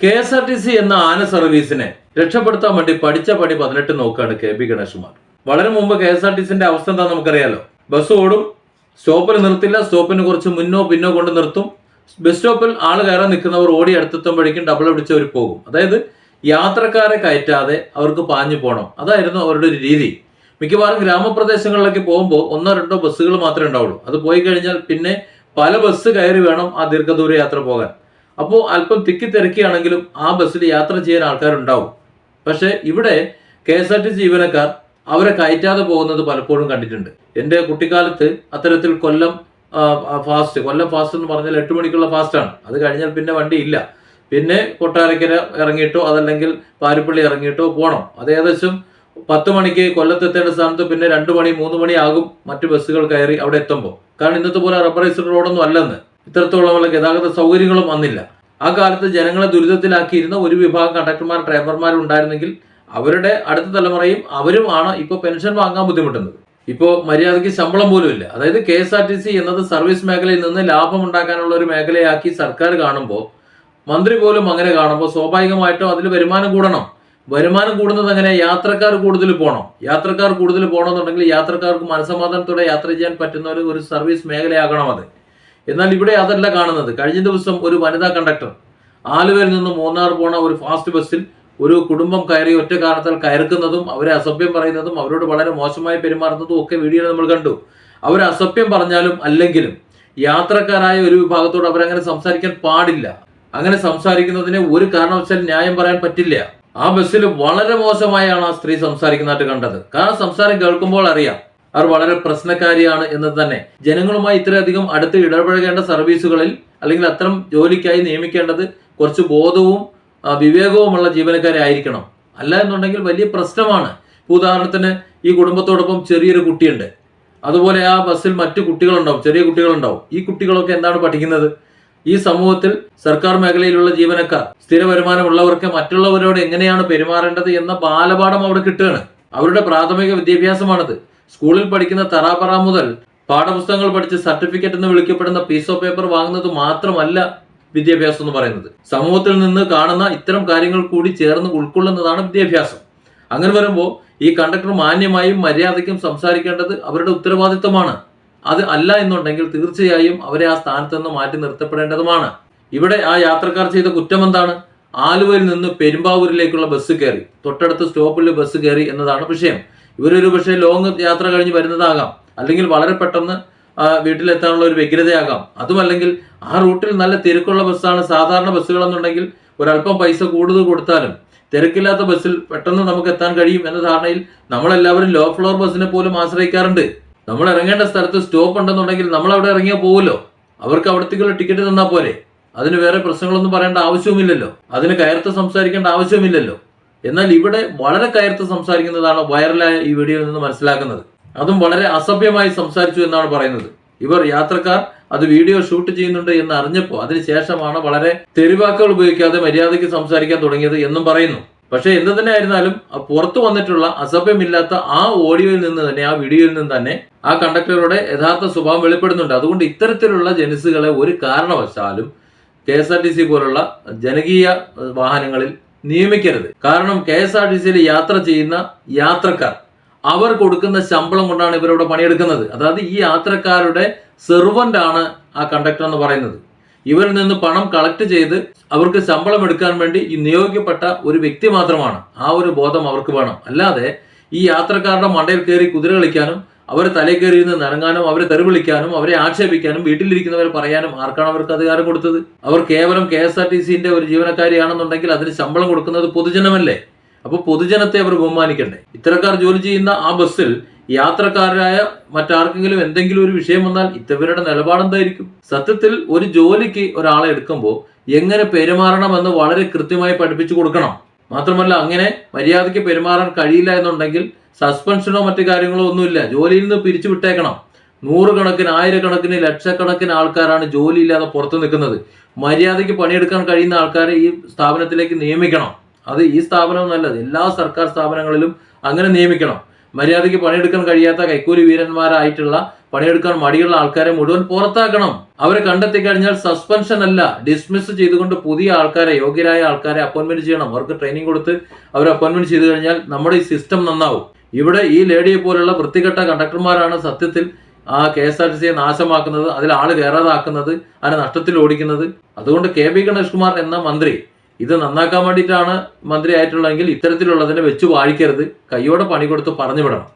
K S R T C എന്ന ആന സർവീസിനെ രക്ഷപ്പെടുത്താൻ വേണ്ടി പഠിച്ച പണി പതിനെട്ട് നോക്കുകയാണ് കെ പി ഗണേഷ്കുമാർ വളരെ മുമ്പ് കെ എസ് ആർ ടി സിന്റെ അവസ്ഥ എന്താ നമുക്കറിയാലോ. ബസ് ഓടും സ്റ്റോപ്പിൽ നിർത്തില്ല സ്റ്റോപ്പിന് കുറച്ച് മുന്നോ പിന്നോ കൊണ്ട് നിർത്തും. ബസ് സ്റ്റോപ്പിൽ ആൾ കയറാൻ നിൽക്കുന്നവർ ഓടി അടുത്തെത്തുമ്പോഴേക്കും ഡബിൾ പിടിച്ച് അവർ പോകും. അതായത് യാത്രക്കാരെ കയറ്റാതെ അവർക്ക് പാഞ്ഞു പോകണം അതായിരുന്നു അവരുടെ ഒരു രീതി. മിക്കവാറും ഗ്രാമപ്രദേശങ്ങളിലേക്ക് പോകുമ്പോൾ ഒന്നോ രണ്ടോ ബസ്സുകൾ മാത്രമേ ഉണ്ടാവുള്ളൂ. അത് പോയി കഴിഞ്ഞാൽ പിന്നെ പല ബസ് കയറി വേണം ആ ദീർഘദൂര യാത്ര പോകാൻ. അപ്പോൾ അല്പം തിക്കി തിരക്കിയാണെങ്കിലും ആ ബസ്സിൽ യാത്ര ചെയ്യാൻ ആൾക്കാരുണ്ടാവും. പക്ഷേ ഇവിടെ കെ എസ് ആർ ടി ജീവനക്കാർ അവരെ കയറ്റാതെ പോകുന്നത് പലപ്പോഴും കണ്ടിട്ടുണ്ട്. എന്റെ കുട്ടിക്കാലത്ത് അത്തരത്തിൽ കൊല്ലം ഫാസ്റ്റ് കൊല്ലം ഫാസ്റ്റ് എന്ന് പറഞ്ഞാൽ എട്ട് മണിക്കുള്ള ഫാസ്റ്റാണ് അത് കഴിഞ്ഞാൽ പിന്നെ വണ്ടി ഇല്ല. പിന്നെ കൊട്ടാരക്കര ഇറങ്ങിയിട്ടോ അതല്ലെങ്കിൽ പാരിപ്പള്ളി ഇറങ്ങിയിട്ടോ പോകണം അത് ഏകദേശം പത്ത് മണിക്ക് കൊല്ലത്തെത്തേണ്ട സ്ഥാനത്ത് പിന്നെ രണ്ട് മണി മൂന്ന് മണി ആകും മറ്റു ബസ്സുകൾ കയറി അവിടെ എത്തുമ്പോൾ. കാരണം ഇന്നത്തെ പോലെ റബ്ബറൈസ്ഡ് റോഡൊന്നും അല്ലെന്ന്. ഇത്രത്തോളമുള്ള ഗതാഗത സൗകര്യങ്ങളും വന്നില്ല. ആ കാലത്ത് ജനങ്ങളെ ദുരിതത്തിലാക്കിയിരുന്ന ഒരു വിഭാഗം കണ്ടക്ടർമാർ ഡ്രൈവർമാരും ഉണ്ടായിരുന്നെങ്കിൽ അവരുടെ അടുത്ത തലമുറയും അവരുമാണ് ഇപ്പോൾ പെൻഷൻ വാങ്ങാൻ ബുദ്ധിമുട്ടുന്നത്. ഇപ്പോൾ മര്യാദയ്ക്ക് ശമ്പളം പോലും ഇല്ല. അതായത് K S R T C എന്നത് സർവീസ് മേഖലയിൽ നിന്ന് ലാഭം ഉണ്ടാക്കാനുള്ള ഒരു മേഖലയാക്കി സർക്കാർ കാണുമ്പോൾ മന്ത്രി പോലും അങ്ങനെ കാണുമ്പോൾ സ്വാഭാവികമായിട്ടും അതിൽ വരുമാനം കൂടണം. വരുമാനം കൂടുന്നത് അങ്ങനെ യാത്രക്കാർ കൂടുതൽ പോകണം യാത്രക്കാർ കൂടുതൽ പോകണമെന്നുണ്ടെങ്കിൽ യാത്രക്കാർക്ക് മനസമാധാനത്തോടെ യാത്ര ചെയ്യാൻ പറ്റുന്ന ഒരു സർവീസ് മേഖലയാകണം അത്. എന്നാൽ ഇവിടെ അതല്ല കാണുന്നത്. കഴിഞ്ഞ ദിവസം ഒരു വനിതാ കണ്ടക്ടർ ആലുവയിൽ നിന്ന് മൂന്നാർ പോണ ഒരു ഫാസ്റ്റ് ബസ്സിൽ ഒരു കുടുംബം കയറി ഒറ്റ കാരണത്താൽ കയർക്കുന്നതും അവരെ അസഭ്യം പറയുന്നതും അവരോട് വളരെ മോശമായി പെരുമാറുന്നതും ഒക്കെ വീഡിയോയിൽ നമ്മൾ കണ്ടു. അവർ അസഭ്യം പറഞ്ഞാലും അല്ലെങ്കിലും യാത്രക്കാരായ ഒരു വിഭാഗത്തോട് അവരങ്ങനെ സംസാരിക്കാൻ പാടില്ല. അങ്ങനെ സംസാരിക്കുന്നതിന് ഒരു കാരണവശാൽ ന്യായം പറയാൻ പറ്റില്ല. ആ ബസ്സിൽ വളരെ മോശമായാണ് ആ സ്ത്രീ സംസാരിക്കുന്നതായിട്ട് കണ്ടത്. കാരണം സംസാരം കേൾക്കുമ്പോൾ അറിയാം. അവർ വളരെ പ്രശ്നക്കാരിയാണ് എന്ന് തന്നെ. ജനങ്ങളുമായി ഇത്രയധികം അടുത്ത് ഇടപഴകേണ്ട സർവീസുകളിൽ അല്ലെങ്കിൽ അത്തരം ജോലിക്കായി നിയമിക്കേണ്ടത് കുറച്ച് ബോധവും വിവേകവുമുള്ള ജീവനക്കാരെ ആയിരിക്കണം. അല്ല എന്നുണ്ടെങ്കിൽ വലിയ പ്രശ്നമാണ്. ഉദാഹരണത്തിന് ഈ കുടുംബത്തോടൊപ്പം ചെറിയൊരു കുട്ടിയുണ്ട്. അതുപോലെ ആ ബസ്സിൽ മറ്റു കുട്ടികളുണ്ടാവും ചെറിയ കുട്ടികളുണ്ടാവും. ഈ കുട്ടികളൊക്കെ എന്താണ് പഠിക്കുന്നത്? ഈ സമൂഹത്തിൽ സർക്കാർ മേഖലയിലുള്ള ജീവനക്കാർ സ്ഥിര വരുമാനമുള്ളവർക്ക് മറ്റുള്ളവരോട് എങ്ങനെയാണ് പെരുമാറേണ്ടത് എന്ന ബാലപാഠം അവിടെ കിട്ടുകയാണ്. അവരുടെ പ്രാഥമിക വിദ്യാഭ്യാസമാണത്. സ്കൂളിൽ പഠിക്കുന്ന തറാപറ മുതൽ പാഠപുസ്തകങ്ങൾ പഠിച്ച് സർട്ടിഫിക്കറ്റ് എന്ന് വിളിക്കപ്പെടുന്ന പീസ് ഓഫ് പേപ്പർ വാങ്ങുന്നത് മാത്രമല്ല വിദ്യാഭ്യാസം എന്ന് പറയുന്നത്. സമൂഹത്തിൽ നിന്ന് കാണുന്ന ഇത്തരം കാര്യങ്ങൾ കൂടി ചേർന്ന് ഉൾക്കൊള്ളുന്നതാണ് വിദ്യാഭ്യാസം. അങ്ങനെ വരുമ്പോൾ ഈ കണ്ടക്ടർ മാന്യമായും മര്യാദയ്ക്കും സംസാരിക്കേണ്ടത് അവരുടെ ഉത്തരവാദിത്തമാണ് അത് അല്ല എന്നുണ്ടെങ്കിൽ തീർച്ചയായും അവരെ ആ സ്ഥാനത്ത് നിന്ന് മാറ്റി നിർത്തപ്പെടേണ്ടതുമാണ്. ഇവിടെ ആ യാത്രക്കാർ ചെയ്ത കുറ്റം എന്താണ്? ആലുവയിൽ നിന്ന് പെരുമ്പാവൂരിലേക്കുള്ള ബസ് കയറി. തൊട്ടടുത്ത് സ്റ്റോപ്പിൽ ബസ് കയറി എന്നതാണ് വിഷയം. ഇവരൊരു പക്ഷേ ലോങ് യാത്ര കഴിഞ്ഞ് വരുന്നതാകാം. അല്ലെങ്കിൽ വളരെ പെട്ടെന്ന് വീട്ടിലെത്താനുള്ള ഒരു വ്യഗ്രതയാകാം. അതുമല്ലെങ്കിൽ ആ റൂട്ടിൽ നല്ല തിരക്കുള്ള ബസ്സാണ്. സാധാരണ ബസ്സുകളെന്നുണ്ടെങ്കിൽ ഒരല്പം പൈസ കൂടുതൽ കൊടുത്താലും തിരക്കില്ലാത്ത ബസ്സിൽ പെട്ടെന്ന് നമുക്ക് എത്താൻ കഴിയും എന്ന ധാരണയിൽ നമ്മളെല്ലാവരും ലോ ഫ്ലോർ ബസ്സിനെ പോലും ആശ്രയിക്കാറുണ്ട്. നമ്മൾ ഇറങ്ങേണ്ട സ്ഥലത്ത് സ്റ്റോപ്പ് ഉണ്ടെന്നുണ്ടെങ്കിൽ നമ്മൾ അവിടെ ഇറങ്ങിയാൽ പോകുമല്ലോ അവർക്ക് അവിടത്തേക്കുള്ള ടിക്കറ്റ് തന്നാൽ പോരെ. അതിന് വേറെ പ്രശ്നങ്ങളൊന്നും പറയേണ്ട ആവശ്യവുമില്ലല്ലോ. അതിന് കയർത്ത് സംസാരിക്കേണ്ട ആവശ്യമില്ലല്ലോ എന്നാൽ ഇവിടെ വളരെ കയർത്ത് സംസാരിക്കുന്നതാണ് വൈറലായ ഈ വീഡിയോയിൽ നിന്ന് മനസ്സിലാക്കുന്നത്. അതും വളരെ അസഭ്യമായി സംസാരിച്ചു എന്നാണ് പറയുന്നത്. ഇവർ യാത്രക്കാർ അത് വീഡിയോ ഷൂട്ട് ചെയ്യുന്നുണ്ട് എന്ന് അറിഞ്ഞപ്പോൾ അതിനുശേഷമാണ് വളരെ തെരുവാക്കുകൾ ഉപയോഗിക്കാതെ മര്യാദയ്ക്ക് സംസാരിക്കാൻ തുടങ്ങിയത് എന്നും പറയുന്നു. പക്ഷേ എന്ത് തന്നെ ആയിരുന്നാലും ആ പുറത്തു വന്നിട്ടുള്ള അസഭ്യമില്ലാത്ത ആ ഓഡിയോയിൽ നിന്ന് തന്നെ ആ വീഡിയോയിൽ നിന്ന് തന്നെ ആ കണ്ടക്ടറുടെ യഥാർത്ഥ സ്വഭാവം വെളിപ്പെടുന്നുണ്ട്. അതുകൊണ്ട് ഇത്തരത്തിലുള്ള ജനുസുകളെ ഒരു കാരണവശാലും K S R T C പോലുള്ള ജനകീയ വാഹനങ്ങളിൽ നിയമിക്കരുത്. കാരണം കെ എസ് ആർ ടി സിയിൽ യാത്ര ചെയ്യുന്ന യാത്രക്കാർ അവർ കൊടുക്കുന്ന ശമ്പളം കൊണ്ടാണ് ഇവരവിടെ പണിയെടുക്കുന്നത്. അതായത് ഈ യാത്രക്കാരുടെ സെർവന്റ് ആണ് ആ കണ്ടക്ടർ എന്ന് പറയുന്നത്. ഇവരിൽ നിന്ന് പണം കളക്ട് ചെയ്ത് അവർക്ക് ശമ്പളം എടുക്കാൻ വേണ്ടി ഈ നിയോഗിക്കപ്പെട്ട ഒരു വ്യക്തി മാത്രമാണ്. ആ ഒരു ബോധം അവർക്ക് വേണം. അല്ലാതെ ഈ യാത്രക്കാരുടെ മണ്ടയിൽ കയറി കുതിര കളിക്കാനും അവരെ തലയിൽ കയറി ഇരുന്ന് നനങ്ങാനും അവരെ തെറിവിളിക്കാനും അവരെ ആക്ഷേപിക്കാനും വീട്ടിലിരിക്കുന്നവരെ പറയാനും ആർക്കാണ് അവർക്ക് അധികാരം കൊടുത്തത്? അവർ കേവലം കെ എസ് ആർ ടി സിന്റെ ഒരു ജീവനക്കാരിയാണെന്നുണ്ടെങ്കിൽ അതിന് ശമ്പളം കൊടുക്കുന്നത് പൊതുജനമല്ലേ? അപ്പോൾ പൊതുജനത്തെ അവർ ബഹുമാനിക്കണ്ടേ? ഇത്തരക്കാർ ജോലി ചെയ്യുന്ന ആ ബസ്സിൽ യാത്രക്കാരായ മറ്റാർക്കെങ്കിലും എന്തെങ്കിലും ഒരു വിഷയം വന്നാൽ ഇത്തവരുടെ നിലപാടെന്തായിരിക്കും സത്യത്തിൽ ഒരു ജോലിക്ക് ഒരാളെ എടുക്കുമ്പോൾ എങ്ങനെ പെരുമാറണമെന്ന് വളരെ കൃത്യമായി പഠിപ്പിച്ചു കൊടുക്കണം. മാത്രമല്ല അങ്ങനെ മര്യാദയ്ക്ക് പെരുമാറാൻ കഴിയില്ല എന്നുണ്ടെങ്കിൽ സസ്പെൻഷനോ മറ്റു കാര്യങ്ങളോ ഒന്നുമില്ല. ജോലിയിൽ നിന്ന് പിരിച്ചു വിട്ടേക്കണം. നൂറുകണക്കിന് ആയിരക്കണക്കിന് ലക്ഷക്കണക്കിന് ആൾക്കാരാണ് ജോലിയില്ലാതെ പുറത്തു നിൽക്കുന്നത്. മര്യാദയ്ക്ക് പണിയെടുക്കാൻ കഴിയുന്ന ആൾക്കാരെ ഈ സ്ഥാപനത്തിലേക്ക് നിയമിക്കണം. അത് ഈ സ്ഥാപനം നല്ലത്. എല്ലാ സർക്കാർ സ്ഥാപനങ്ങളിലും അങ്ങനെ നിയമിക്കണം. മര്യാദയ്ക്ക് പണിയെടുക്കാൻ കഴിയാത്ത കൈക്കൂലി വീരന്മാരായിട്ടുള്ള പണിയെടുക്കാൻ മടിയുള്ള ആൾക്കാരെ മുഴുവൻ പുറത്താക്കണം. അവരെ കണ്ടെത്തി കഴിഞ്ഞാൽ സസ്പെൻഷൻ അല്ല. ഡിസ്മിസ് ചെയ്തുകൊണ്ട് പുതിയ ആൾക്കാരെ യോഗ്യരായ ആൾക്കാരെ അപ്പോയിന്റ്മെന്റ് ചെയ്യണം. അവർക്ക് ട്രെയിനിങ് കൊടുത്ത് അവർ അപ്പോയിന്റ്മെന്റ് ചെയ്തു കഴിഞ്ഞാൽ നമ്മുടെ ഈ സിസ്റ്റം നന്നാവും. ഇവിടെ ഈ ലേഡിയെ പോലുള്ള വൃത്തികെട്ട കണ്ടക്ടർമാരാണ് സത്യത്തിൽ ആ കെ എസ് ആർ ടി സിയെ നാശമാക്കുന്നത് അതിൽ ആൾ കയറാതാക്കുന്നത് അതിനെ നഷ്ടത്തിൽ ഓടിക്കുന്നത്. അതുകൊണ്ട് കെ ബി ഗണേഷ് കുമാർ എന്ന മന്ത്രി ഇത് നന്നാക്കാൻ വേണ്ടിയിട്ടാണ് മന്ത്രി ആയിട്ടുള്ളതെങ്കിൽ ഇത്തരത്തിലുള്ളതിനെ വെച്ച് വാഴിക്കരുത്. കൈയോടെ പണി കൊടുത്ത് പറഞ്ഞു വിടണം.